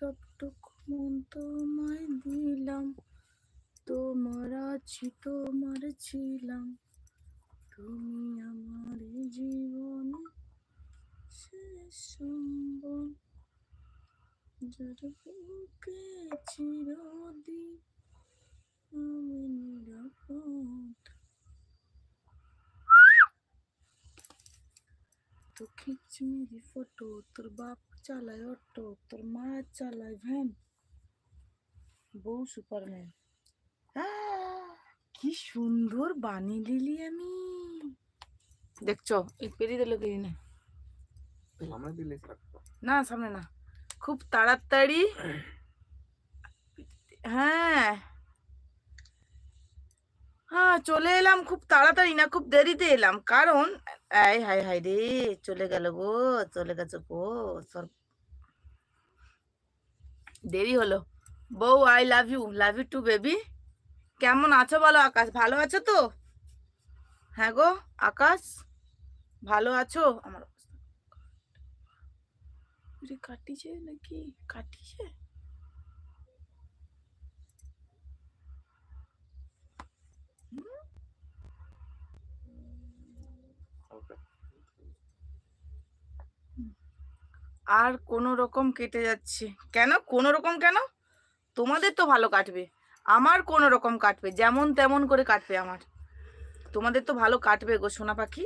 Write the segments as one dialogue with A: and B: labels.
A: সবটুকু মন তোমায় দিলাম, তোমার আছি, তোমার ছিলাম। তুমি আমার জীবনে শেষ সম্বল, যার বুকে চিরদিন আমি তো খিচ মেরি ফটো, তোর বাপ চালায় অটো তোর মা চালায় ভ্যান বউ সুপারম্যান কি সুন্দর বানিয়ে দিলি আমি দেখছ এই পেরিয়ে দিল পেরিয়ে না
B: সামনে দিলে থাকতো
A: না সামনে না খুব তাড়াতাড়ি হ্যাঁ হ্যাঁ চলে এলাম খুব তাড়াতাড়ি না খুব দেরিতে এলাম কারণ এই হাই হাই রে চলে গেল গো চলে গেছে গো সর দেরি হলো। বউ I love you love you too baby কেমন আছো বলো, আকাশ? ভালো আছো তো? হ্যাঁ গো, আকাশ? ভালো আছো? আমার কাটিছে নাকি? কাটিছে? আর কোনো রকম কেটে যাচ্ছে। কেন? কোনো রকম কেন? তোমাদের তো ভালো কাটবে। আমার কোনো রকম কাটবে। যেমন তেমন করে কাটবে আমার। তোমাদের তো ভালো কাটবে গো সোনা পাখি।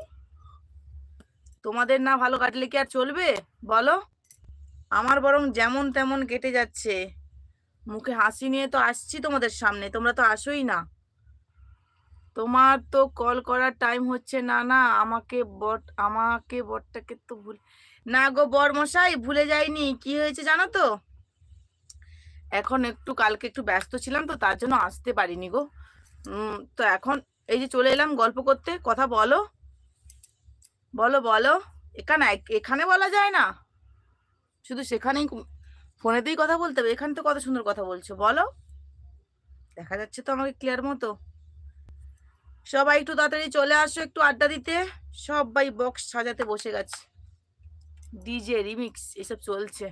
A: তোমাদের না ভালো কাটলে কি আর চলবে? বলো। আমার বরং যেমন তেমন কেটে যাচ্ছে। মুখে হাসি নিয়ে তো আসছি তোমাদের সামনে। তোমরা তো আসোই না। তোমার তো কল করার টাইম হচ্ছে না না। আমাকে বট আমাকে বটটাকে তো ভুল না গো বরমশাই, ভুলে যাইনি। কি হয়েছে জানো তো? এখন একটু, কালকে একটু ব্যস্ত ছিলাম তো, তার জন্য আসতে পারিনি গো। তো এখন এই যে চলে এলাম গল্প করতে, কথা বলো। বলো বলো। এখানে এখানে বলা যায় না। শুধু সেখানেই ফোনেতেই কথা বলতে হবে। এখানে তো কত সুন্দর কথা বলছো। বলো। দেখা যাচ্ছে তো আমাকে ক্লিয়ার মতো। সবাই একটু তাড়াতাড়ি চলে আসো একটু আড্ডা দিতে। সবাই বক্স সাজাতে বসে গেছে। ডিজে রিমিক্স, এসব চলছে।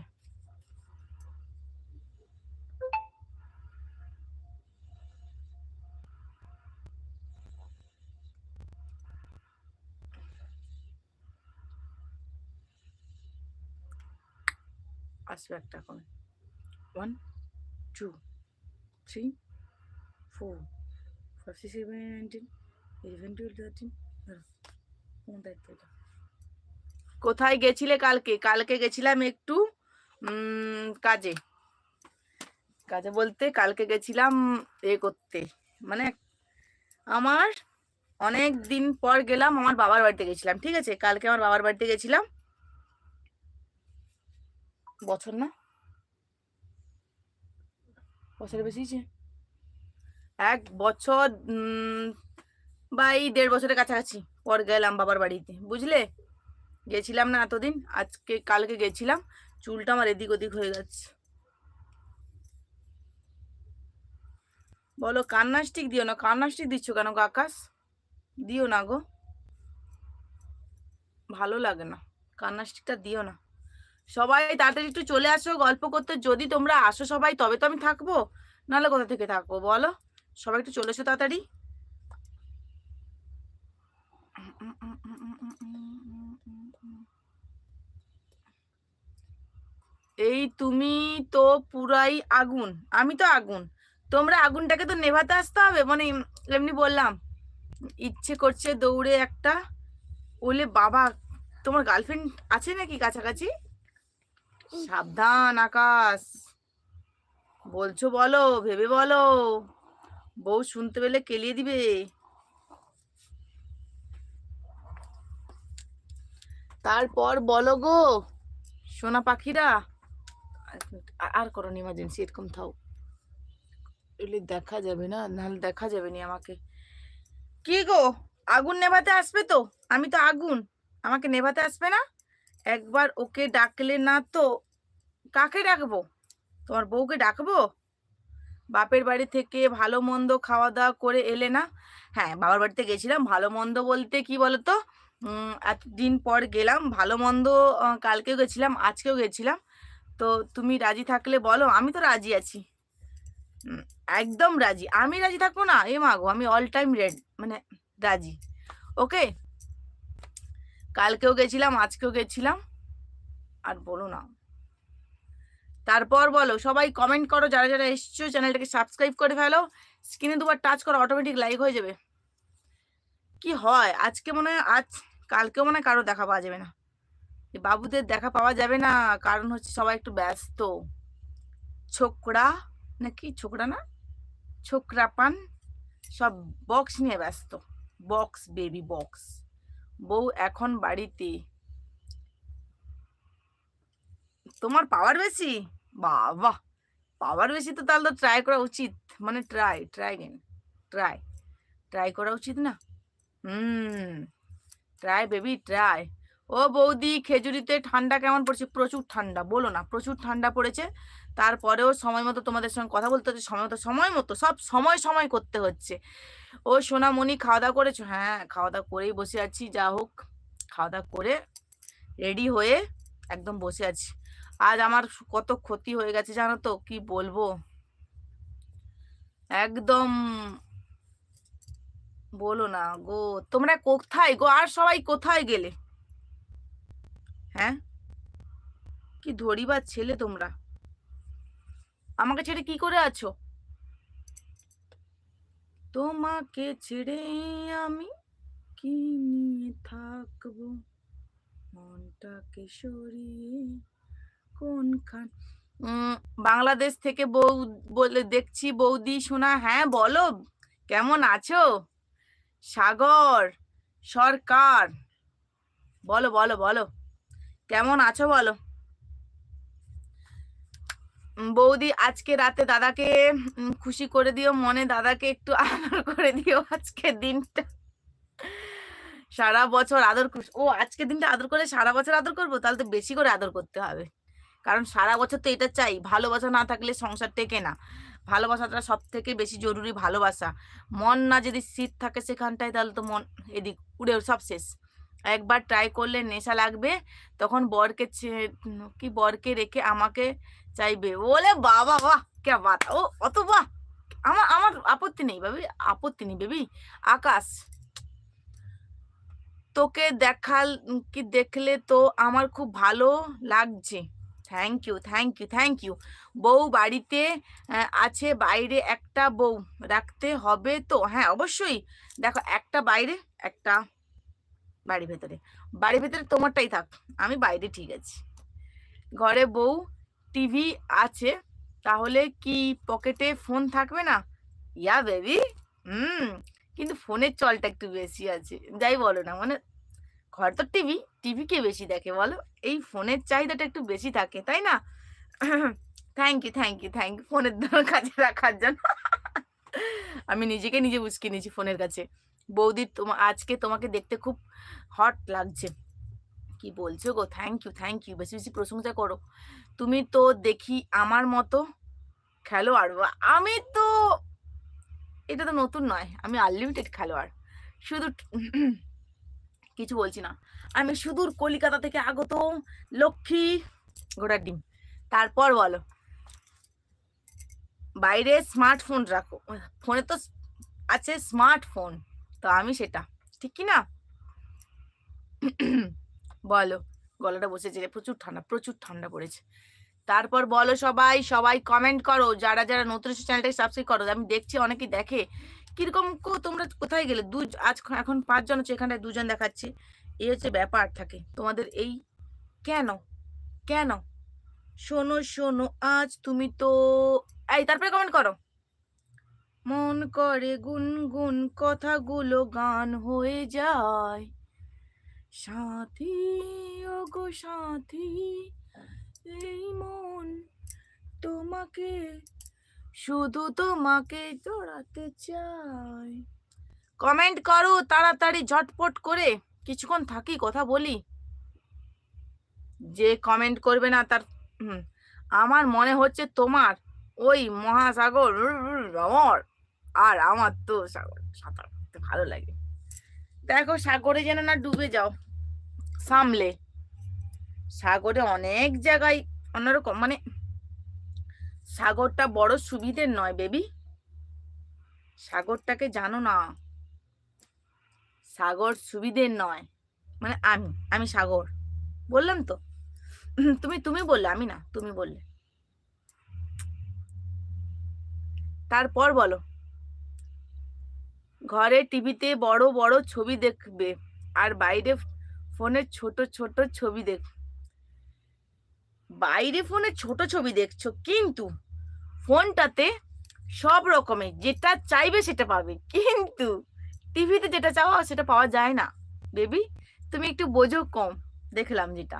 A: আসবে একটা এখন। One two three four five six seven nineteen eleven twelve thirteen দায়িত্ব এটা কোথায় গেছিলে কালকে? কালকে গেছিলাম একটু কাজে। কাজে বলতে কালকে গেছিলাম এ করতে। মানে আমার অনেক দিন পর গেলাম, আমার বাবার বাড়িতে গেছিলাম, ঠিক আছে? কালকে আমার বাবার বাড়িতে গেছিলাম। বছর না? বছরের বেশি এক বছর বা এই দেড় বছরের কাছাকাছি পর গেলাম বাবার বাড়িতে, বুঝলে? গেছিলাম না এতদিন, আজকে, কালকে গেছিলাম, চুলটা আমার এদিক ওদিক হয়ে গেছে। বলো কান্নাস্টিক দিও না কান্নাস্টিক দিচ্ছ কেন গো আকাশ দিও না গো। ভালো লাগে না কান্নাস্টিকটা দিও না। সবাই তাড়াতাড়ি একটু চলে আসো, গল্প করতে। যদি তোমরা আসো সবাই, তবে তো আমি থাকব, নাহলে কোথা থেকে থাকব বলো? সবাই একটু চলে তাড়াতাড়ি। এই তুমি তো পুরাই আগুন। আমি তো আগুন। তোমরা আগুনটাকে তো নেভাতে আসতে হবে। মানে এমনি বললাম ইচ্ছে করছে দৌড়ে একটা। ওলে বাবা তোমার গার্লফ্রেন্ড আছে নাকি কাছাকাছি? সাবধান আকাশ। বলছো বলো ভেবে বলো। বউ শুনতে পেলে কেলিয়ে দিবে। তারপর বলো গো সোনা পাখিরা। আর করো ইমার্জেন্সি এরকম থাও। এলে দেখা যাবে না, নাহলে দেখা যাবে না আমাকে। কি গো? আগুন নেভাতে আসবে তো? আমি তো আগুন। আমাকে নেভাতে আসবে না? একবার ওকে ডাকলে না তো কাকে ডাকবো? তোমার বউকে ডাকবো? বাপের বাড়ি থেকে ভালো মন্দ খাওয়া দাওয়া করে এলে না? হ্যাঁ বাবার বাড়িতে গেছিলাম ভালো মন্দ বলতে কি বলতো? এতদিন পর গেলাম, ভালো মন্দ কালকেও গেছিলাম, আজকেও গেছিলাম। তো তুমি রাজি থাকলে বলো, আমি তো রাজি আছি। একদম রাজি। আমি রাজি থাকব না? এ মাগো আমি অল টাইম রেড মানে রাজি। ওকে কালকেও গেছিলাম, আজকেও গেছিলাম, আর বলো না। তারপর বলো, সবাই কমেন্ট করো, যারা যারা এসছো, চ্যানেলটাকে সাবস্ক্রাইব করে ফেলো। স্ক্রিনে দুবার টাচ করো অটোমেটিক লাইক হয়ে যাবে। কি হয়? আজকে মনে হয়, আজ কালকে মনে হয় কারও দেখা পাওয়া যাবে না। বাবুদের দেখা পাওয়া যাবে না, কারণ হচ্ছে সবাই একটু ব্যস্ত। ছোকরা, নাকি ছোকরা না? ছোকরা পান সব বক্স নিয়ে ব্যস্ত। বক্স বেবি বক্স বউ এখন বাড়িতে। তোমার পাওয়ার বেশি? বাবা পাওয়ার বেশি তো তাহলে তো ট্রাই করা উচিত। মানে try try again try try করা উচিত না? হুম ট্রাই বেবি ট্রাই ও বৌদি, খেজুরিতে ঠান্ডা কেমন পড়ছে? প্রচুর ঠান্ডা, বলো না, প্রচুর ঠান্ডা পড়েছে। তারপরেও সময় মতো তোমাদের সঙ্গে কথা বলতে হচ্ছে, সময় মতো সময় মতো, সব সময় সময় করতে হচ্ছে। ও সোনামণি, খাওয়া দাওয়া করেছ? হ্যাঁ খাওয়া দাওয়া করেই বসে আছি, যা হোক, খাওয়া দাওয়া করে রেডি হয়ে একদম বসে আছি। আজ আমার কত ক্ষতি হয়ে গেছে জানো তো, কি বলব? একদম, বলো না গো, তোমরা কোথায় গো? আর সবাই কোথায় গেলে? হ্যাঁ? কি ধরিবার ছেলে তোমরা? আমাকে ছেড়ে কি করে আছো? তোমাকে ছেড়ে আমি কি নিয়ে থাকব? মনটাকে সরিয়ে কোনখান বাংলাদেশ থেকে বউ বলে দেখছি বৌদি শোনা হ্যাঁ বলো। কেমন আছো? সাগর, সরকার। বলো বলো বলো। কেমন আছো বলো? বৌদি, আজকে রাতে দাদাকে খুশি করে দিও, মনে দাদাকে একটু আদর করে দিও আজকে দিনটা। সারা বছর আদর ও, আজকে দিনটা আদর করে সারা বছর আদর করব? তাহলে তো বেশি করে আদর করতে হবে। কারণ সারা বছর তো এটা চাই, ভালোবাসা না থাকলে সংসার টেকে না ভালোবাসাটা সব থেকে বেশি জরুরি ভালোবাসা। মন না যদি শীত থাকে সেখানটায়, তাহলে তো মন এদিক, উড়ে সব শেষ। একবার ট্রাই করলে নেশা লাগবে, তখন বরকে কি বরকে রেখে আমাকে চাইবে। বলে বাবা, বাহ কে বাত, ও অত বাহ। আমার আমার আপত্তি নেই বেবি আপত্তি নেই বেবি। আকাশ, তোকে দেখাল কি দেখলে তো আমার খুব ভালো লাগছে। Thank you thank you thank you বউ বাড়িতে আছে বাইরে একটা বউ, রাখতে হবে তো? হ্যাঁ অবশ্যই। দেখো, একটা বাইরে, একটা বাড়ির ভেতরে। বাড়ির ভেতরে তোমারটাই থাক, আমি বাইরে ঠিক আছি। ঘরে বউ, টিভি আছে, তাহলে কি পকেটে ফোন থাকবে না? ইয়া বেবি, হুম, কিন্তু ফোনের চলটা একটু বেশি আছে, যাই বলো না মানে ঘর তো টিভি টিভি কে বেশি দেখে বলো? এই ফোনের চাহিদাটা একটু বেশি থাকে, তাই না? Thank you thank you thank you ফোনের কাছে রাখার জন্য। আমি নিজেকে নিজে উস্কে নিয়েছি ফোনের কাছে। বৌদি তোমা, আজকে তোমাকে দেখতে খুব হট লাগছে। কি বলছো গো? থ্যাংক ইউ থ্যাংক ইউ বেশি বেশি প্রশংসা করো। তুমি তো দেখি আমার মতো খেলোয়াড়। আমি তো, এটা তো নতুন নয়। আমি আনলিমিটেড খেলোয়াড়। শুধু কিছু বলছি না। আমি সুদূর কলিকাতা থেকে আগত লক্ষ্মী ঘোড়ার ডিম। তারপর বলো। বাইরে স্মার্টফোন রাখো। ফোনে তো আছে স্মার্টফোন তো আমি সেটা, ঠিক কি না? বলো, গলাটা বসেছে প্রচুর ঠান্ডা প্রচুর ঠান্ডা পড়েছে। তারপর বলো সবাই সবাই কমেন্ট করো, যারা যারা নতুন চ্যানেলটাকে সাবস্ক্রাইব করো, আমি দেখছি অনেকেই দেখে। কীরকম তোমরা কোথায় গেলে? দু, আজ এখন পাঁচজন হচ্ছে এখানে দুজন দেখাচ্ছে। এই হচ্ছে ব্যাপার থাকে। তোমাদের এই কেন? কেন? শোনো শোনো, আজ তুমি তো, এই তারপরে কমেন্ট করো। মন করে গুনগুন কথাগুলো গান হয়ে যায়। সাথী গো সাথী, এই মন তোমাকে, শুধু তোমাকে জড়াতে চাই। কমেন্ট করো তাড়াতাড়ি, ঝটপট করে। কিছুক্ষণ থাকি, কথা বলি। যে কমেন্ট করবে না তার আমার মনে হচ্ছে তোমার ওই মহাসাগর আমার আর আমার তো সাগর, সাঁতার কাটতে ভালো লাগে। দেখো সাগরে যেন না ডুবে যাও, সামলে। সাগরে অনেক জায়গায় অন্যরকম মানে সাগরটা বড় সুবিধের নয় বেবি। সাগরটাকে জানো না, সাগর সুবিধের নয়। মানে আমি আমি সাগর। বললাম তো? তুমি তুমি বললে, আমি না, তুমি বললে। তারপর বলো। ঘরে টিভিতে বড় বড় ছবি দেখবে আর বাইরে ফোনে ছোট ছোট ছবি দেখ, বাইরে ফোনে ছোট ছবি দেখছ কিন্তু ফোনটাতে সব রকমের যেটা চাইবে সেটা পাবে। কিন্তু টিভিতে যেটা চাওয়া সেটা পাওয়া যায় না। বেবি, তুমি একটু বোঝো কম। দেখলাম যেটা।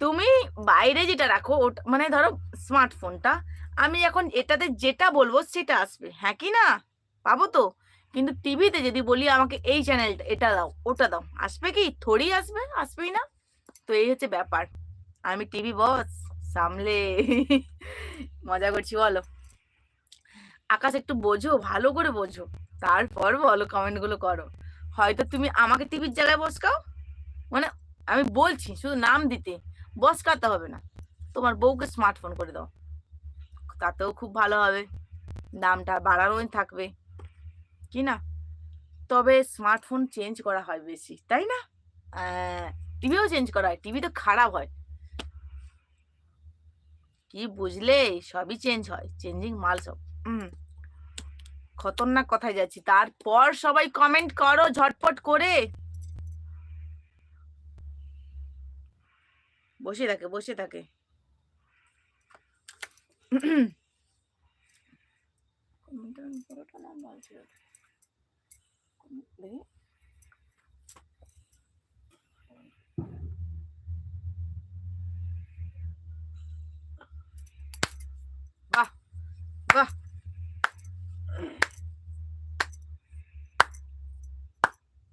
A: তুমি বাইরে যেটা রাখো ওটা মানে ধরো স্মার্টফোনটা, আমি এখন এটাতে যেটা বলব সেটা আসবে। হ্যাঁ কি না? পাবো তো? কিন্তু টিভিতে যদি বলি আমাকে এই চ্যানেলটা এটা দাও, ওটা দাও। আসবে কি? থোড়ি আসবে, আসবেই না? তো এই হচ্ছে ব্যাপার। আমি টিভি বস, সামলে। মজা করছি, বলো। আকাশ, একটু বোঝো, ভালো করে বোঝো। তারপর বলো কমেন্টগুলো করো। হয়তো তুমি আমাকে টিভির জায়গায় বসকাও? মানে আমি বলছি, শুধু নাম দিতে। বসকাতে হবে না। তোমার বউকে স্মার্টফোন করে দাও। তাতেও খুব ভালো হবে। দামটা বাড়ানোই থাকবে। কি না? তবে স্মার্টফোন চেঞ্জ করা হয় বেশি, তাই না? টিভিও চেঞ্জ করা হয় টিভি তো খারাপ হয়। কি বুঝলে? সবই চেঞ্জ হয় চেঞ্জিং মাল সব। হুম খতরনাক কথায় যাচ্ছি। তারপর সবাই কমেন্ট করো ঝটপট করে। বসে থাকে বসে থাকে। বাহ বাহ।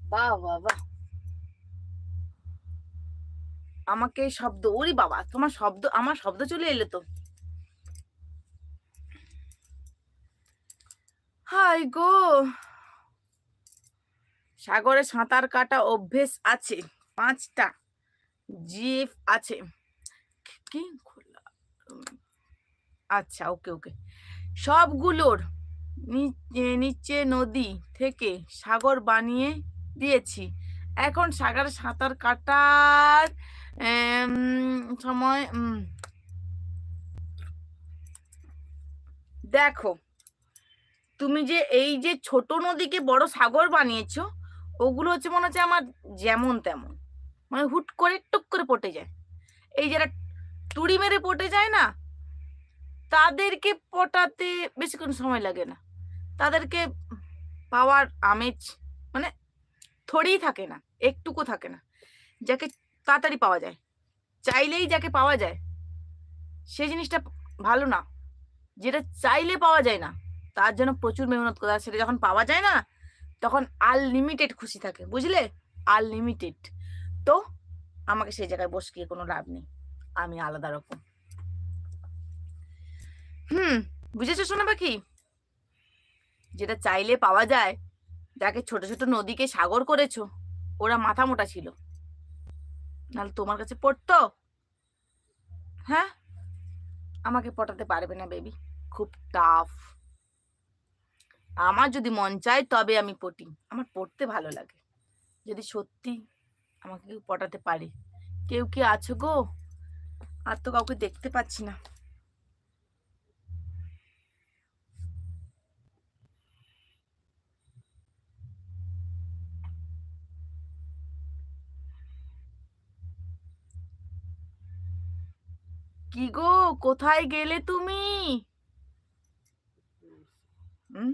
A: বাহ বাহ আমাকে শব্দ, ওরে বাবা, তোমার শব্দ, আমার শব্দ চলে এলো তো। হাই গো সাগরে সাঁতার কাটা অভ্যেস আছে, পাঁচটা জিএফ আছে। কি খোলা? আচ্ছা ওকে ওকে। সবগুলোর নিচে নদী থেকে সাগর বানিয়ে দিয়েছি। এখন সাগরে সাঁতার কাটার সময় দেখো, তুমি যে এই যে ছোট নদীকে বড় সাগর বানিয়েছো ওগুলো হচ্ছে মনে হচ্ছে আমার যেমন তেমন। মানে হুট করে টুক করে পটে যায়। এই যারা টুড়ি মেরে পটে যায় না, তাদেরকে পটাতে বেশিক্ষণ সময় লাগে না। তাদেরকে পাওয়ার আমেজ মানে থোড়েই থাকে না, একটুকু থাকে না। যাকে তাড়াতাড়ি পাওয়া যায়। চাইলেই যাকে পাওয়া যায় সেই জিনিসটা ভালো না। যেটা চাইলে পাওয়া যায় না, তার জন্য প্রচুর মেহনত করা সেটা যখন পাওয়া যায় না তখন আনলিমিটেড খুশি থাকে, বুঝলে? আনলিমিটেড তো আমাকে সেই জায়গায় বসকিয়ে কোনো লাভ নেই। আমি আলাদা রকম। হুম, বুঝেছ শোনা পাখি? যেটা চাইলে পাওয়া যায়, যাকে ছোট ছোট নদীকে সাগর করেছ, ওরা মাথা মোটা ছিল। নাহলে তোমার কাছে পড়তো? হ্যাঁ? আমাকে পটাতে পারবে না বেবি খুব টাফ আমার যদি মন চায় তবে আমি পটি। আমার পড়তে ভালো লাগে। যদি সত্যি আমাকে কেউ পটাতে পারে। কেউ কি আছো গো? আর তো কাউকে দেখতে পাচ্ছি না। কি গো? কোথায় গেলে তুমি? হুম?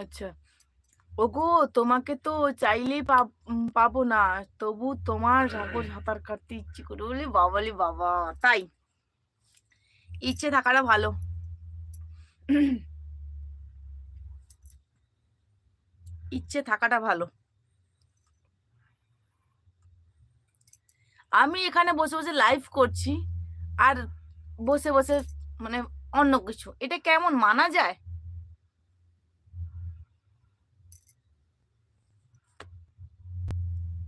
A: আচ্ছা। ওগো তোমাকে তো চাইলেই পাব- পাবো না। তবু তোমার সাগর সাঁতার কাটতে ইচ্ছে করে বলে বাবালে বাবা তাই। ইচ্ছে থাকাটা ভালো। ইচ্ছে থাকাটা ভালো। আমি এখানে বসে বসে লাইভ করছি আর বসে বসে মানে অন্য কিছু। এটা কেমন মানা যায়?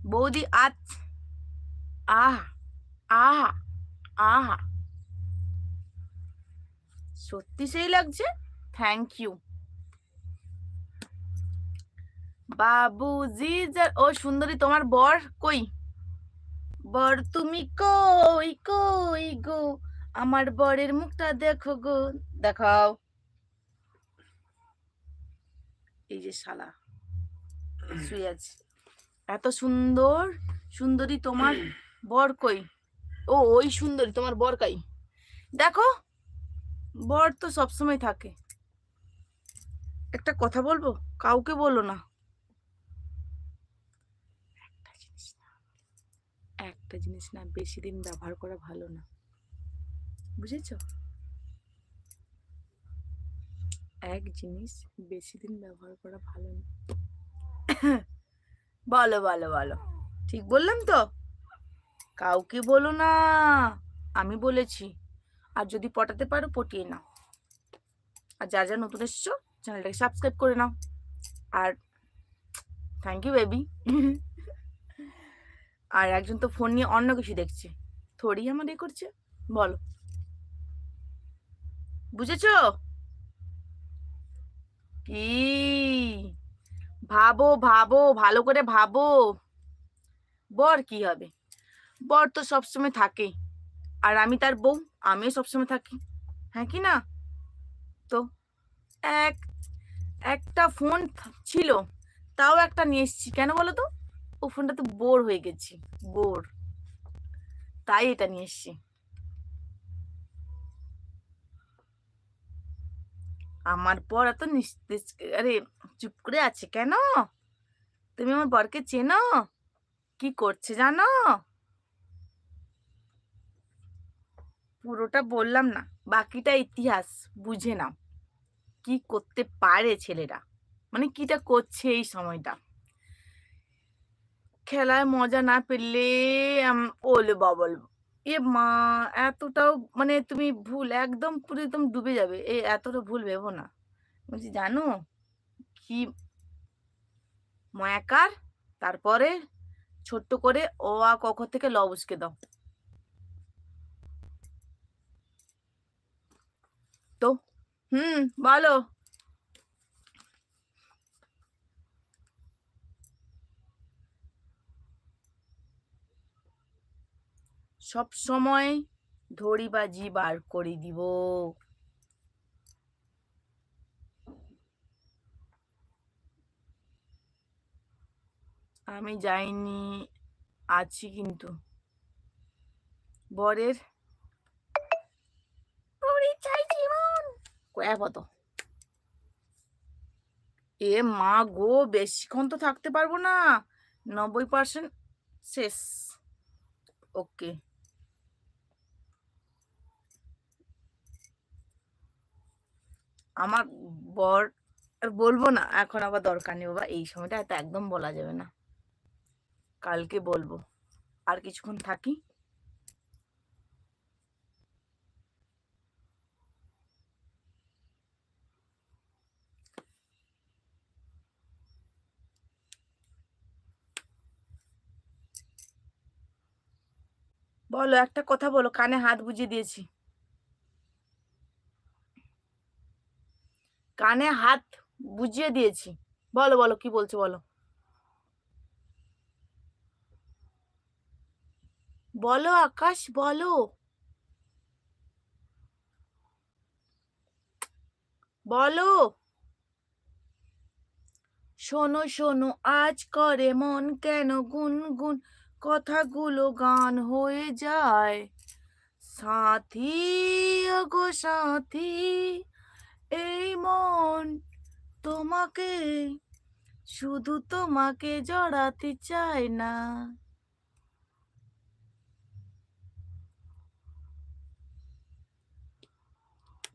A: বৌদি আজ আহ, আহা আহা। সত্যি সেই লাগছে? থ্যাংক ইউ বাবুজি যা- ও সুন্দরী, তোমার বর কই? বর তুমি কই কই গো? আমার বরের মুখটা দেখো গো, দেখাও। এই যে শালা, শুয়ে আছে। এত সুন্দর, সুন্দরী তোমার বর কই? ও, ওই সুন্দরী, তোমার বর কাই? দেখো, বর তো সবসময় থাকে। একটা কথা বলব? কাউকে বলো না। একটা জিনিস না, একটা জিনিস না, বেশি দিন ব্যবহার করা ভালো না। বুঝেছ? এক জিনিস বেশি দিন ব্যবহার করা ভালো না। বলো বলো বলো। ঠিক বললাম তো? কাউকে বলো না। আমি বলেছি। আর যদি পটাতে পারো, পটিয়ে নাও। আর যা যা নতুন এসছো, চ্যানেলটাকে সাবস্ক্রাইব করে নাও। আর থ্যাংক ইউ বেবি আর একজন তো ফোন নিয়ে অন্য কিছু দেখছে। থোড়ি আমার এ করছে। বলো। বুঝেছ? কি? ভাবো ভাবো, ভালো করে ভাবো। বর কি হবে? বর তো সবসময় থাকে। আর আমি তার বউ, আমিও সবসময় থাকি। হ্যাঁ কি না? তো এক, একটা ফোন ছিল, তাও একটা নিয়ে এসেছি। কেন বলো তো? ও ফোনটা তো বোর হয়ে গেছি, বোর। তাই এটা নিয়ে এসেছি। আমার পর এত নিস্তেজ আরে চুপ করে আছে কেন? তুমি আমার বরকে চেনো? কি করছে জানো? পুরোটা বললাম না, বাকিটা ইতিহাস, বুঝে নাও। কি করতে পারে ছেলেরা? মানে কিটা করছে এই সময়টা? খেলায় মজা না পেলে ওলে বাবল। এ মা, এতটাও মানে তুমি ভুল, একদম পুরো একদম ডুবে যাবে। এই এতটা ভুল ভেবো না। বলছি, জানো? কি ময়াকার, তারপরে ছোট্ট করে ও আ ক খ থেকে ল উসকে দাও। তো, হুম, বলো। সব সময় ধড়িবাজি বার করে দিব। আমি যাইনি আছি কিন্তু। বরের কত এ মা গো বেশিক্ষণ তো থাকতে পারব না। নব্বই পার্সেন্ট শেষ। ওকে। আমার বর আর বলব না এখন আবার দরকার নেই বাবা এই সময়টা এত একদম বলা যাবে না। কালকে বলব। আর কিছুক্ষণ থাকি। বলো, একটা কথা বলো, কানে হাত বুঝিয়ে দিয়েছি। কানে হাত বুঝিয়ে দিয়েছি। বলো বলো, কি বলছো বলো। বলো আকাশ, বলো। বলো। শোনো শোনো, আজ করে মন কেন গুনগুন? কথাগুলো গান হয়ে যায়। সাথী গো সাথী, এই মন তোমাকে, শুধু তোমাকে জড়াতে চায় না।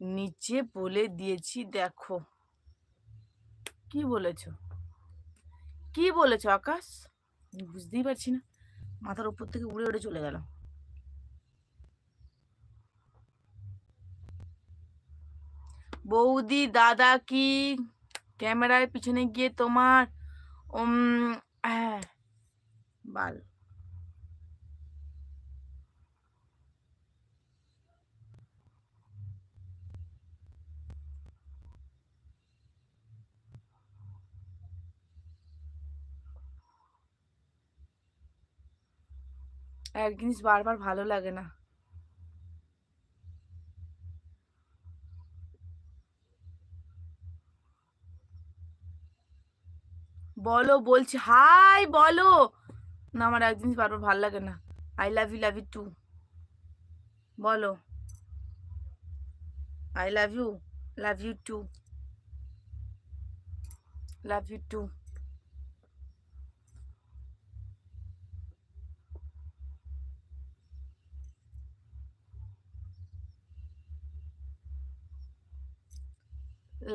A: নিচে বলে দিয়েছি, দেখো। কি বলেছ? কি বলেছ, আকাশ? বুঝতেই পারছি না। মাথার উপর থেকে উড়ে উড়ে চলে গেল বৌদি, দাদা কি ক্যামেরার পিছনে গিয়ে তোমার হ্যাঁ বাল। এক জিনিস বারবার ভালো লাগে না। বলো, বলছি, হাই, বলো। না, আমার এক জিনিস বারবার ভালো লাগে না। I love you love you too বলো। I love you love you too love you too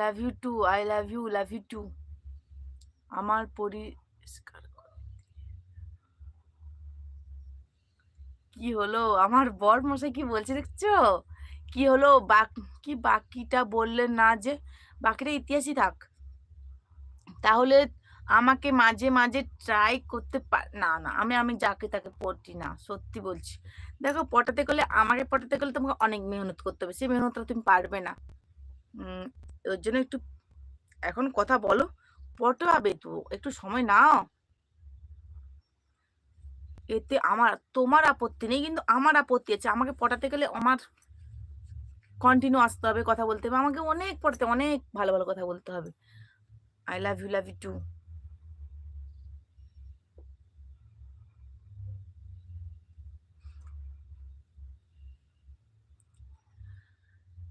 A: love you too I love you love you too আমার পরিষ্কার করে কি হলো? আমার বর মশাই কি বলছে দেখছ? কি হলো? কি বাকিটা বললেন না যে? বাকিটা ইতিহাসই থাক। তাহলে আমাকে মাঝে মাঝে ট্রাই করতে পার না না, আমি আমি যাকে তাকে পটি না, সত্যি বলছি। দেখো, পটাতে গেলে, আমাকে পটাতে গেলে তোমাকে অনেক মেহনত করতে হবে। সেই মেহনতটা তুমি পারবে না। ওর জন্য একটু, এখন কথা বলো। পটাবে তো একটু সময় নাও। এতে আমার, তোমার আপত্তি নেই, কিন্তু আমার আপত্তি আছে। আমাকে পটাতে গেলে আমার কন্টিনিউ আসতে হবে কথা বলতে হবে। আমাকে অনেক পড়তে অনেক ভালো ভালো কথা বলতে হবে। I love you love you too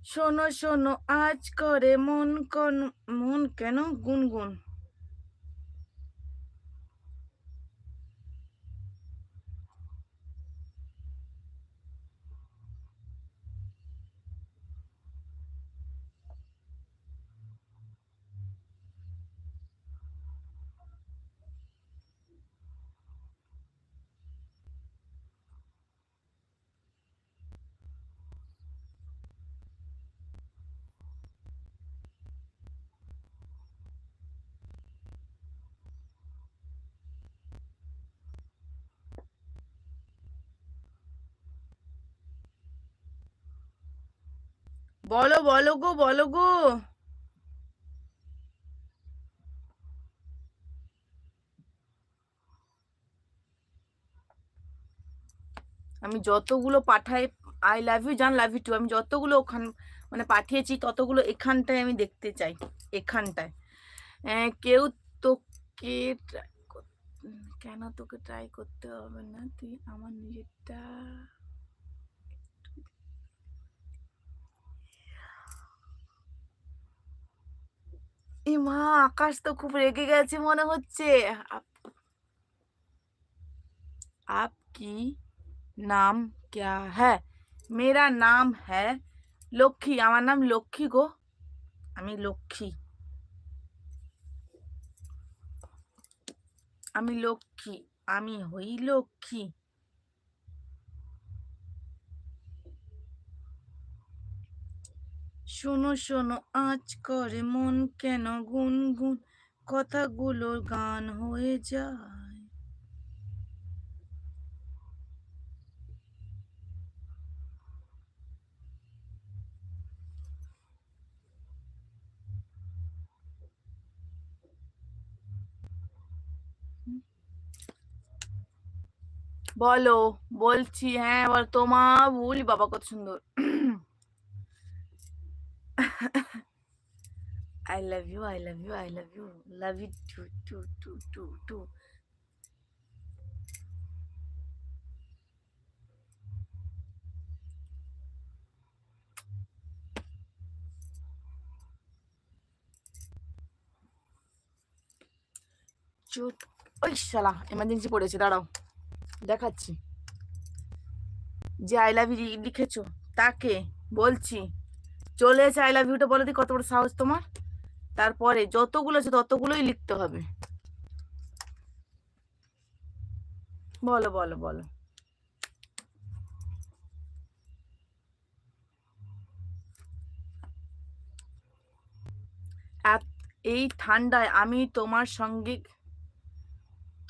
A: শোনো শোনো আজ করে মন কন মন কেন গুনগুন? বলো বলো গো বলো গো। আমি যতগুলো পাঠাই আই লাভ ইউ জান লাভ ইউ টু আমি যতগুলো ওখান মানে পাঠিয়েছি, ততগুলো এখানটায় আমি দেখতে চাই, এখানটায়। কেউ তোকে কেন তোকে ট্রাই করতে হবে না? তুই আমার নিজেরটা এ মা, আকাশ তো খুব রেগে গেছে মনে হচ্ছে। আপ কি? নাম ক্যা হ্যাঁ মেরা নাম হ্যাঁ লক্ষ্মী, আমার নাম লক্ষ্মী গো। আমি লক্ষ্মী। আমি লক্ষ্মী, আমি হই লক্ষ্মী। শোনো শোনো, আজ করে মন কেন গুনগুন? কথাগুলো গান হয়ে যায়। বলো, বলছি হ্যাঁ বল তোমার ভুল বাবা কত সুন্দর। I love you I love you I love you love you too too too too too চুপ ওই শালা এমার্জেন্সি পড়েছে, দাঁড়াও। দেখাচ্ছি। যে আই লাভ ইউ লিখেছো, তাকে বলছি। চলে এসে আই লাভ ইউটা বলে দি কত বড় সাহস তোমার? তারপরে যতগুলো আছে ততগুলোই লিখতে হবে। বলো বলো বলো। এই ঠান্ডায় আমি তোমার সঙ্গে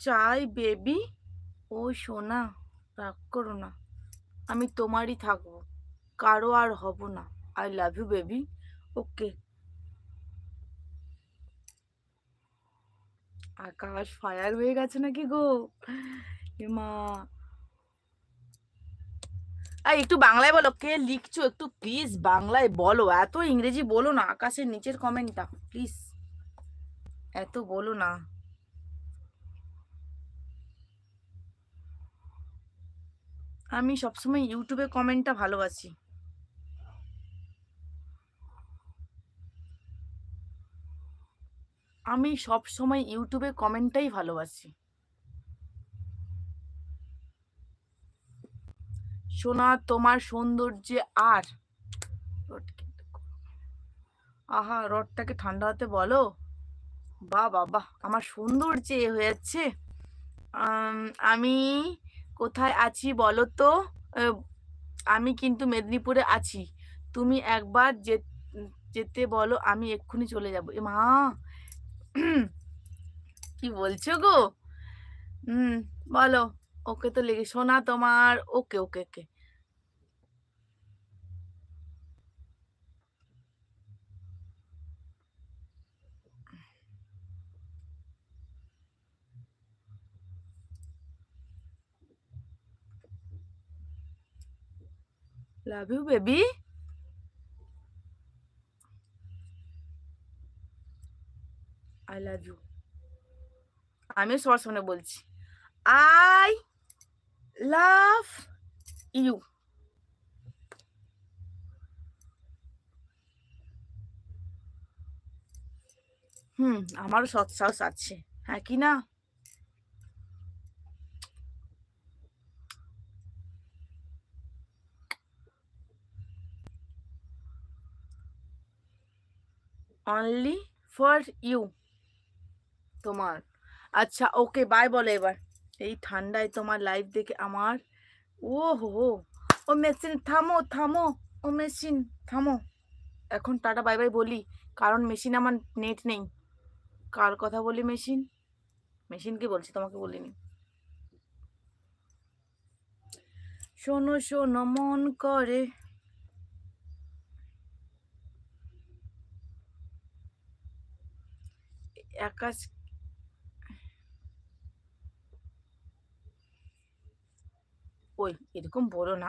A: চাই, বেবি। ও সোনা, রাগ করো না। আমি তোমারই থাকব। কারও আর হব না। I love you baby okay Akash fire হয়ে গেছে নাকি গো? মা। এই একটু বাংলায় বলো, কে লিখছো একটু প্লিজ বাংলায় বলো। এত ইংরেজি বলো না, আকাশের নিচের কমেন্টটা প্লিজ এত বলো না। আমি সবসময় ইউটিউবে কমেন্টটা ভালোবাসি। আমি সব সময় ইউটিউবে কমেন্টটাই ভালোবাসি। সোনা, তোমার সৌন্দর্যে আর। আহা, রডটাকে ঠান্ডা হতে বলো? বা বাবা আমার সৌন্দর্যে এ হয়ে যাচ্ছে আমি কোথায় আছি বলো তো? আমি কিন্তু মেদিনীপুরে আছি। তুমি একবার যেতে বলো, আমি এক্ষুনি চলে যাব। এ মা কি বলছো গো? হুম, বলো। ওকে তো লেগে শোনা তোমার, okay okay okay. Love you baby I love you আমিও সবার সামনে বলছি আই লাভ ইউ হুম, আমারও সৎ সাহস আছে হ্যাঁ কি না? অনলি ফর ইউ তোমার। আচ্ছা ওকে বাই বলো এবার। এই ঠান্ডায় তোমার লাইভ দেখে আমার ও হো হো ও মেশিন থামো থামো, ও মেশিন থামো। এখন টাটা বাই বাই বলি। কারণ মেশিন আমার নেট নেই। কার কথা বলি মেশিন মেশিনকে বলছি, তোমাকে বলিনি। শোনো শোনো, মন করে। আকাশ ওই এরকম বলো না